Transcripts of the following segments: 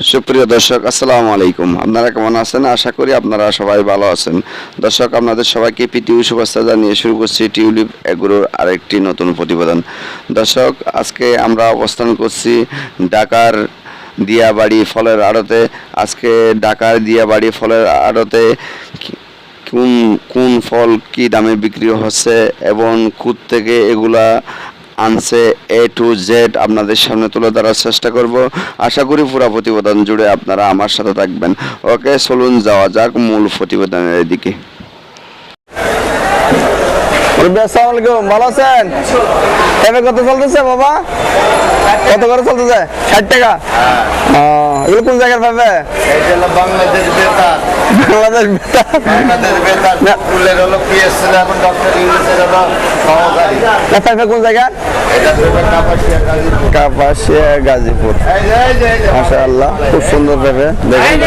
সুপ্রিয় দর্শক, আসসালামু আলাইকুম। আপনারা কেমন আছেন? আশা করি আপনারা সবাই ভালো আছেন। দর্শক, আপনাদের সবাইকে পৃথিবী শুভেচ্ছা জানিয়ে শুরু করছি টিউলিপ এগুলোর আরেকটি নতুন প্রতিবেদন। দর্শক, আজকে আমরা অবস্থান করছি ঢাকার দিয়াবাড়ি ফলের আড়তে। আজকে ঢাকার দিয়াবাড়ি ফলের আড়তে কোন কোন ফল কি দামে বিক্রি হচ্ছে এবং কুত থেকে এগুলা আনছে এ টু জেড আপনাদের সামনে তুলে ধরার চেষ্টা করব। আশা করি পুরো প্রতিবেদন জুড়ে আপনারা আমার সাথে থাকবেন। ওকে চলুন যাওয়া যাক মূল প্রতিবেদনের দিকে। আসসালামু আলাইকুম ভালো আছেন এবার কত চলতেছে বাবা কত করে চলতেছে ষাট টাকা ও, এগুলো কোন জায়গার পাবে বাংলাদেশ বেতার বাংলাদেশ বেতার। বাংলাদেশ বেতার না। হলো পিএসসি এখন ডক্টর ইংলিশের হলো সহকারী না, পাবে কোন জায়গা এটা দেবে কাপাসিয়া গাজীপুর কাপাসিয়া এই আল্লাহ খুব সুন্দর পেঁপে দেখেন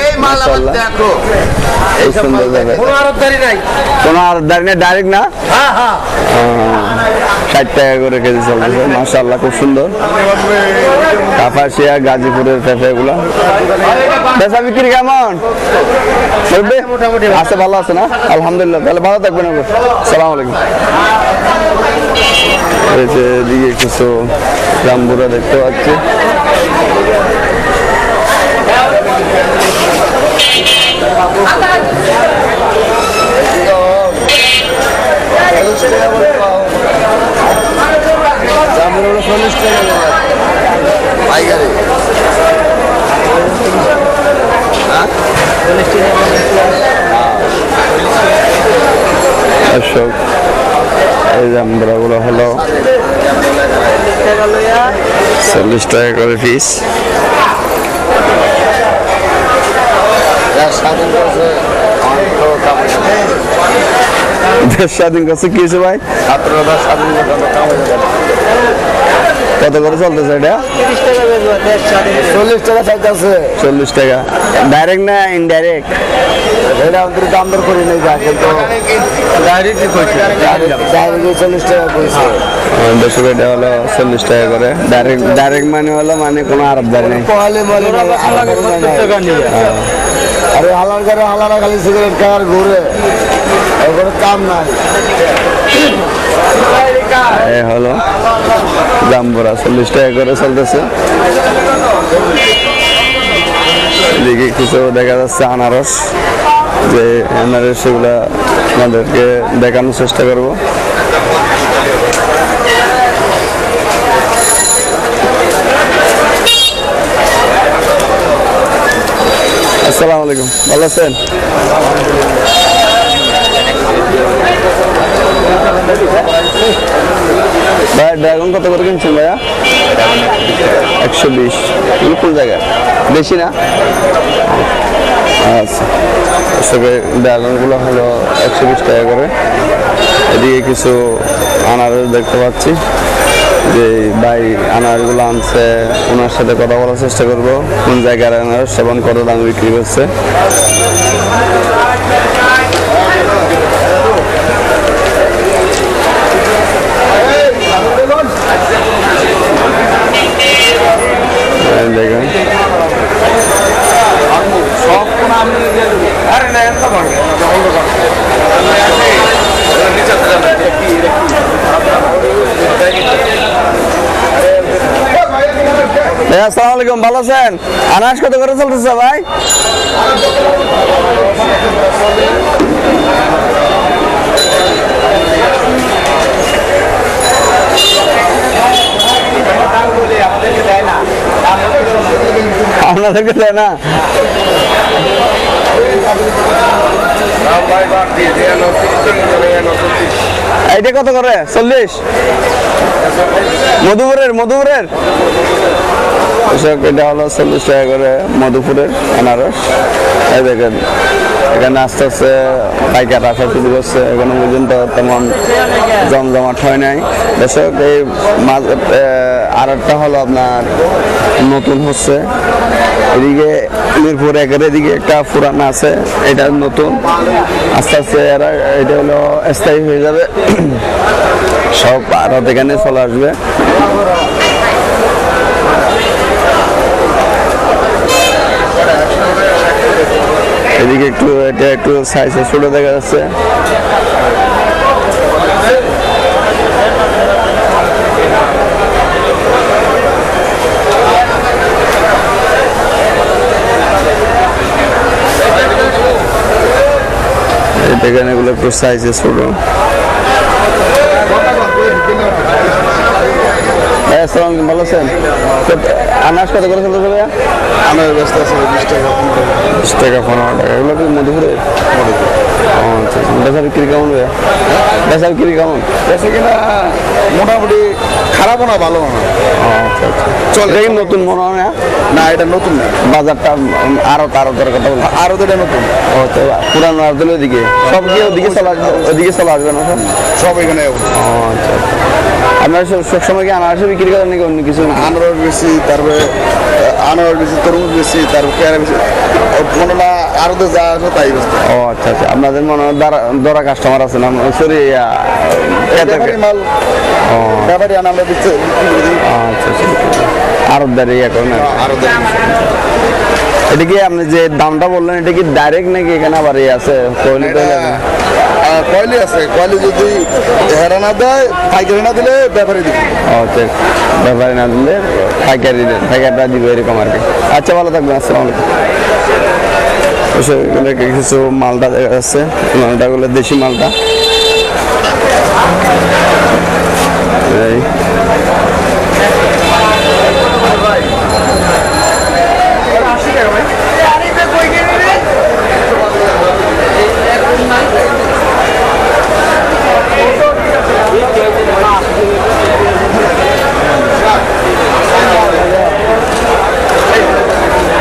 এই এই সুন্দর কোনো নাই। কোনো দাঁড়িয়ে ডাইরেক্ট না? হ্যাঁ হ্যাঁ। ষাট টাকা করে কেজি আল্লাহ খুব সুন্দর। কাপাসিয়া গাজীপুরের পেঁপে এগুলো। বেচা বিক্রি কেমন? মোটামুটি আছে ভালো আছে না? আলহামদুলিল্লাহ তাহলে ভালো থাকবেন সালাম আলাইকুম। এই এদিকে কিছু জাম্বুরা দেখতে পাচ্ছি। পাইকারি দর্শক এই জাম্বুরাগুলো হলো চল্লিশ টাকা করে পিস স্বাধীন করছে। দেশ স্বাধীন করছে কি হয়েছে ভাই? ছাত্ররা স্বাধীন করছে। কত করে চলতেছে এটা? চল্লিশ টাকা চাইতেছে। চল্লিশ টাকা। ডাইরেক্ট না ইনডাইরেক্ট এটা আমাদের দাম দর করি নাই যা কিন্তু চল্লিশ টাকা কইছে। দেশে এটা হলো চল্লিশ টাকা করে। ডাইরেক্ট ডাইরেক্ট মানে হলো মানে কোনো আরবদারি নেই। আরে হালার করে হালারা খালি সিগারেট খাওয়ার ঘুরে। ওখানে কাম নাই। এ, হলো। জাম্বুরা চল্লিশ টাকা করে চলতেছে। এদিকে কিছু দেখা যাচ্ছে আনারস। যে আনারস সেগুলা আমাদেরকে দেখানোর চেষ্টা করব। আসসালামু আলাইকুম। ভালো আছেন? ভাই ড্রাগন কত করে কিনছেন ভাইয়া? একশো বিশ। কোন জায়গায়? বেশি না? আচ্ছা। আসলে ড্রাগনগুলো হলো একশো বিশ টাকা করে। এদিকে কিছু আনারস দেখতে পাচ্ছি। যে ভাই আনারগুলো আনছে, ওনার সাথে কথা বলার চেষ্টা করব, কোন জায়গার আনার সেবন কত দাম বিক্রি করছে এই দেখুন ভাই আসসালামু আলাইকুম ভালো আছেন? আনারস কত করে চলতেছে ভাই? আপনাদেরকে দেয় না? এইটা কত করে? চল্লিশ? মধুপুরের মধুপুরের? এটা হলো চল্লিশ টাকা করে মধুপুরের আনারস। এই দেখেন, এখানে আস্তে আস্তে পাইকার আসা শুরু করছে। এখনও পর্যন্ত তেমন জমজমাট হয় নাই। দর্শক, এই মাছ আর একটা হলো আপনার নতুন হচ্ছে। এদিকে মিরপুর একের দিকে একটা পুরানো আছে, এটা নতুন। আস্তে আস্তে এরা, এটা হলো স্থায়ী হয়ে যাবে। সব আরও এখানে চলে আসবে। এদিকে একটু, এটা একটু সাইজে ছোট দেখা যাচ্ছে। এই দেখেন এগুলো একটু সাইজে ছোট ভাই, ভালো আছেন? আনাজ কত করে চলতে ভাইয়া? আমার ব্যস্ত আছে বিশ টাকা বিশ টাকা পনেরো টাকা। এগুলো কি মধুপুরে? আচ্ছা আচ্ছা। বিক্রি কেমন ভাইয়া? বেচা বিক্রি কেমন? বেশি কিনা মোটামুটি খারাপও না ভালো না। আচ্ছা আচ্ছা। চলে। কি নতুন মনে হয় না? এটা নতুন না। বাজারটা আরও তারও দরকার কথা বলব আরও তো এটা নতুন। ও তো পুরানো আর দিলে ওদিকে সব কি ওদিকে চলে আসবে। ওদিকে চলে আসবে না সব? এখানে আচ্ছা আচ্ছা। সব সবসময় কি আনারসে বিক্রি করেন নাকি অন্য কিছু? আনারস বেশি তারপরে আনারস বেশি তরমুজ বেশি তারপর পেয়ারা বেশি। মনে না আরও তো যা আছে তাই ও আচ্ছা আচ্ছা। আপনাদের মনে হয় দরা- দরা কাস্টমার আছে না? সরি ব্যাপারী মাল ব্যাপারী আনা আমরা আচ্ছা আচ্ছা। ইয়ে করেন এটা কি আপনি যে দামটা বললেন এটা কি ডাইরেক্ট নাকি এখানে আবার ইয়ে আছে? কোয়ালিটি কয়লি আছে। কয়লি যদি হেরা না দেয় পাইকারি না দিলে ব্যাপারী দিবে। আচ্ছা ব্যাপারে না দিলে পাইকারি দেন পাইকারটা দিব এরকম আর কি। আচ্ছা ভালো থাকবেন আসসালামু আলাইকুম। কিছু মালটা দেখা যাচ্ছে। মালটাগুলো দেশি মালটা এই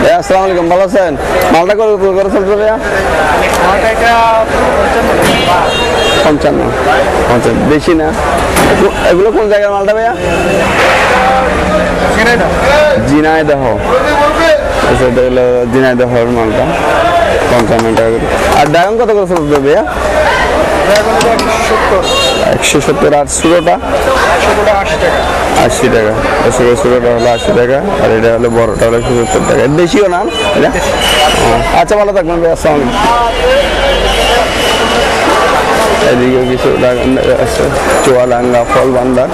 ভাইয়া আসসালামু আলাইকুম ভালো আছেন? মালটা করে করে চলছে ভাইয়া? পঞ্চান্ন। পঞ্চান্ন বেশি না? এগুলো কোন জায়গার মালটা ভাইয়া? জিনাই দেহ সেটা হলো মালটা। পঞ্চান্ন টাকা করে। আর ড্রাগন কত করে চলছে ভাইয়া? একশো সত্তর। আর ষোলোটা আশি টাকা। একশো ষোলোটা হলো আশি টাকা আর এটা হলো বড়টা হলো একশো সত্তর টাকা। বেশিও না এটা আচ্ছা ভালো থাকবেন ভাই আসসালাম এদিকেও কিছু আছে চুয়াডাঙ্গা ফল ভান্ডার।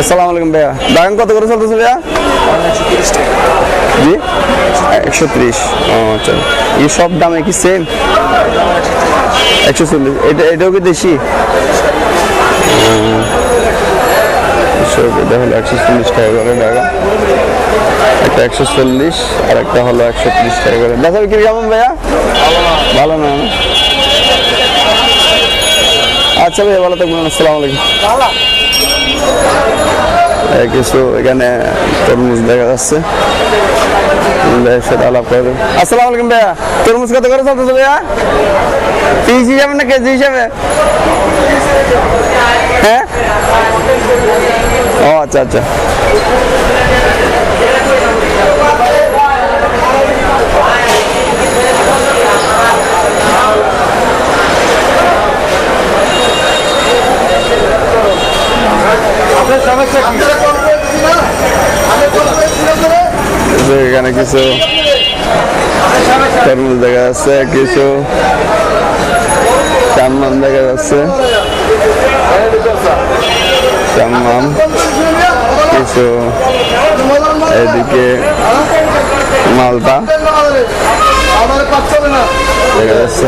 আসসালামু আলাইকুম ভাইয়া। ড্রাগন কত করে চলতেছে ভাইয়া। জি? একশো ত্রিশ। ও আচ্ছা। এই সব দামে কি সেম একশো চল্লিশ। এটা এটাও কি দেশি? এটা হলো একশো চল্লিশ টাকা করে টাকা একটা একশো চল্লিশ আর একটা হলো একশো তিরিশ টাকা করে দেখা বিক্রি কেমন ভাইয়া? ভালো না? আচ্ছা ভাইয়া, ভালো থাকবেন, আসসালামু আলাইকুম। কিছু এখানে তরমুজ দেখা যাচ্ছে। ভাইয়ের সাথে আলাপ করে আসসালামু আলাইকুম ভাইয়া। তরমুজ কত করে চলতেছে ভাইয়া? পিস হিসাবে না কেজি হিসাবে? হ্যাঁ? ও আচ্ছা আচ্ছা এই যে এখানে কিছু তরমুজ দেখা যাচ্ছে, কিছু চাম্মান দেখা যাচ্ছে। চাম্মান কিছু এদিকে মালটা দেখা যাচ্ছে।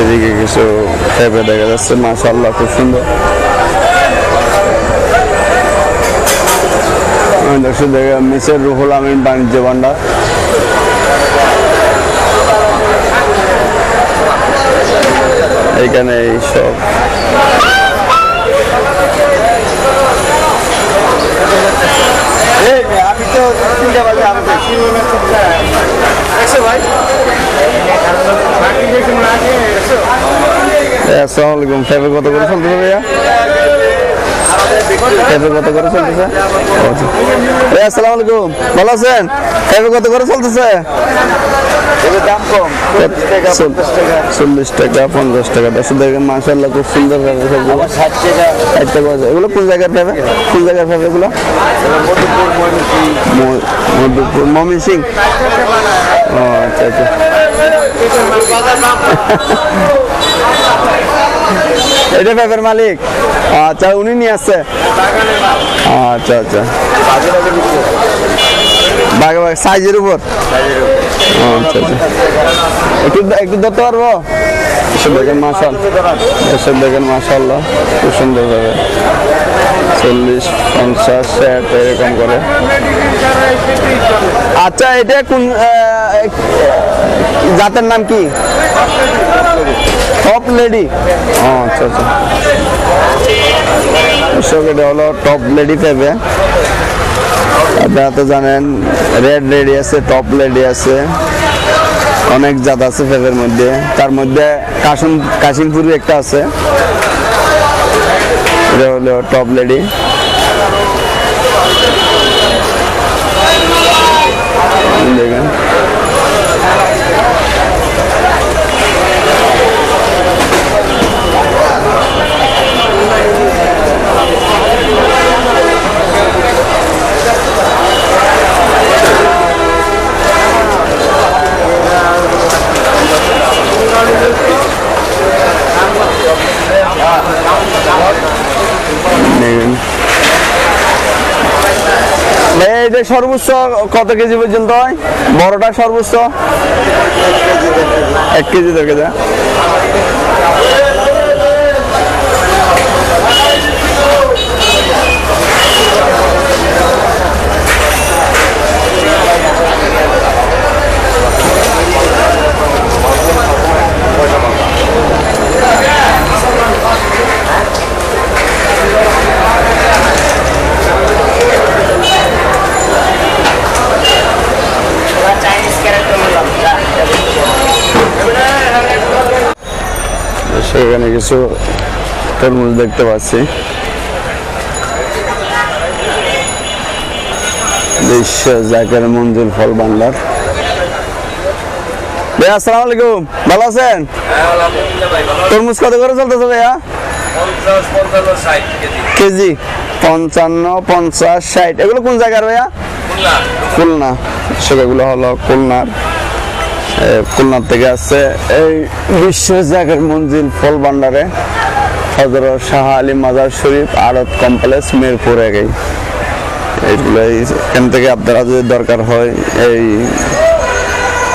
এদিকে কিছু দেখা যাচ্ছে মাশাল্লাহ খুব সুন্দর। দর্শক দেখা মিসের রুহুল আমিন বাণিজ্য ভান্ডার। এইখানে এই সব। আমি তো তিনটা বাজে ভাই এই, আসসালামু আলাইকুম পেঁপে কত করে চলতেছে ভাইয়া? পেঁপে কত করে চলতেছে? এই আসসালামু আলাইকুম। ভালো আছেন? পেঁপে কত করে চলতেছে? দাম কম চল্লিশ টাকা পঞ্চাশ টাকা। দশ দেখেন মাসাল্লাহ খুব সুন্দর ষাট টাকা। এগুলো কোন জায়গার কোন জায়গার পেঁপে এগুলো? মধুপুর মধুপুর মমিন সিং ও আচ্ছা আচ্ছা। এটা পেঁপের মালিক। আচ্ছা উনি নিয়ে আসছে। আচ্ছা আচ্ছা। বাঘে বাঘে, সাইজের উপর। আচ্ছা আচ্ছা। একটু একটু ধরতে পারব? খুব সুন্দর ভাবে চল্লিশ, পঞ্চাশ, ষাট আচ্ছা এটা কোন জাতের নাম কি? টপ লেডি আচ্ছা আচ্ছা। হলো টপ লেডি পেবে আপনারা তো জানেন রেড লেডি আছে টপ লেডি আছে। অনেক জাত আছে ফেভের মধ্যে। তার মধ্যে কাশিম, কাশিমপুরি একটা আছে। এটা হলো টপ লেডি দেখেন ভাই এটা সর্বোচ্চ কত কেজি পর্যন্ত হয়? বড়টা সর্বোচ্চ? এক কেজি থেকে যা কিছু তরমুজ দেখতে পাচ্ছি। বিশ্ব জাকের মঞ্জুর ফল আসসালামু আলাইকুম। ভালো আছেন? তরমুজ কত করে চলতেছে ভাইয়া? কেজি পঞ্চান্ন পঞ্চাশ ষাট। এগুলো কোন জায়গার ভাইয়া? খুলনা। সেগুলো হলো খুলনার। এ, খুলনার থেকে আসছে এই বিশ্ব জাগের মঞ্জিল ফল ভান্ডারে হজরত শাহ আলী মাজার শরীফ আড়ত কমপ্লেক্স মিরপুর একেই। এইগুলো এখান থেকে আপনারা যদি দরকার হয় এই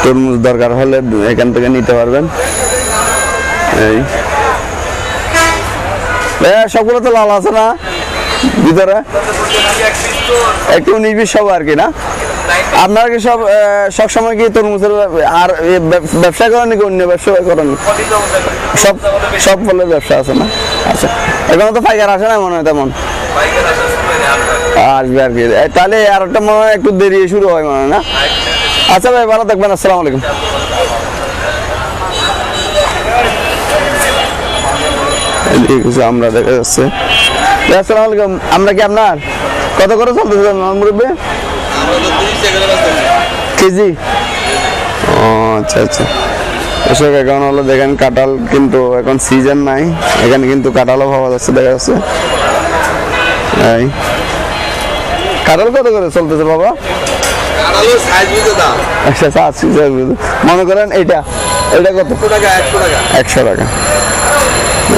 তরমুজ দরকার হলে এখান থেকে নিতে পারবেন। এই। সবগুলো তো লাল আছে না? ভিতরে? একটু বিশ সব আর কি না? আপনারা কি সব সব সময় কি তরমুজের আর ব্যবসা করেন নাকি অন্য ব্যবসা করেন? সব সব ফলের ব্যবসা আছে না? আচ্ছা। এখনও তো পাইকার আসে না মনে হয় তেমন? আসবে আর কি। তাহলে আর একটা মনে হয় একটু দেরি শুরু হয় মনে না? আচ্ছা ভাই, ভালো থাকবেন, আসসালামু আলাইকুম। আমরা দেখা যাচ্ছে। আমরা কি আপনার? কত করে চলতেছে মুরব্বী? কেজি? ও আচ্ছা আচ্ছা। এসব এখন হলো দেখেন কাঁঠাল কিন্তু এখন সিজন নাই। এখানে কিন্তু কাঁঠালও পাওয়া যাচ্ছে দেখা যাচ্ছে। এই। কাঁঠাল কত করে চলতেছে বাবা? আচ্ছা আচ্ছা করে। মনে করেন এইটা এটা কত? একশো টাকা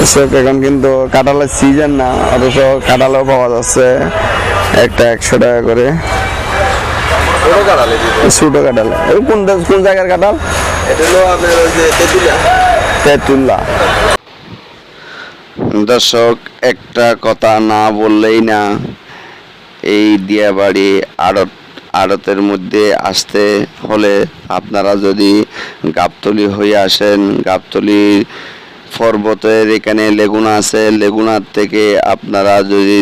এসব এখন কিন্তু কাঁঠালের সিজন না অথচ কাঁঠালও পাওয়া যাচ্ছে একটা একশো টাকা করে। ছোটো কাঁঠাল এই কোন কোন জায়গার কাঁঠাল? তেঁতুল্লা দর্শক একটা কথা না বললেই না এই দিয়াবাড়ি আড়ত আড়তের মধ্যে আসতে হলে আপনারা যদি গাবতলি হয়ে আসেন গাবতলি পর্বতের এখানে লেগুনা আছে লেগুনার থেকে আপনারা যদি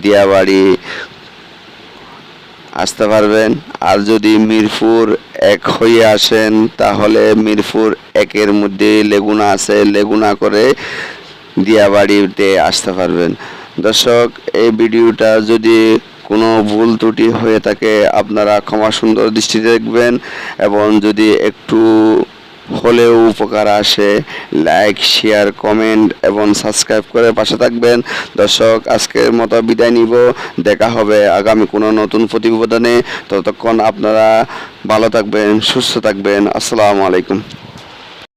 দিয়াবাড়ি আসতে পারবেন। আর যদি মিরপুর এক হয়ে আসেন, তাহলে মিরপুর একের মধ্যে লেগুনা আছে, লেগুনা করে দিয়াবাড়িতে আসতে পারবেন। দর্শক, এই ভিডিওটা যদি কোনো ভুল ত্রুটি হয়ে থাকে, আপনারা ক্ষমা সুন্দর দৃষ্টি দেখবেন এবং যদি একটু হলেও উপকার আসে। লাইক শেয়ার কমেন্ট এবং সাবস্ক্রাইব করে পাশে থাকবেন। দর্শক, আজকের মতো বিদায় নিব। দেখা হবে আগামী কোনো নতুন প্রতিবেদনে। ততক্ষণ আপনারা ভালো থাকবেন, সুস্থ থাকবেন। আসসালামু আলাইকুম।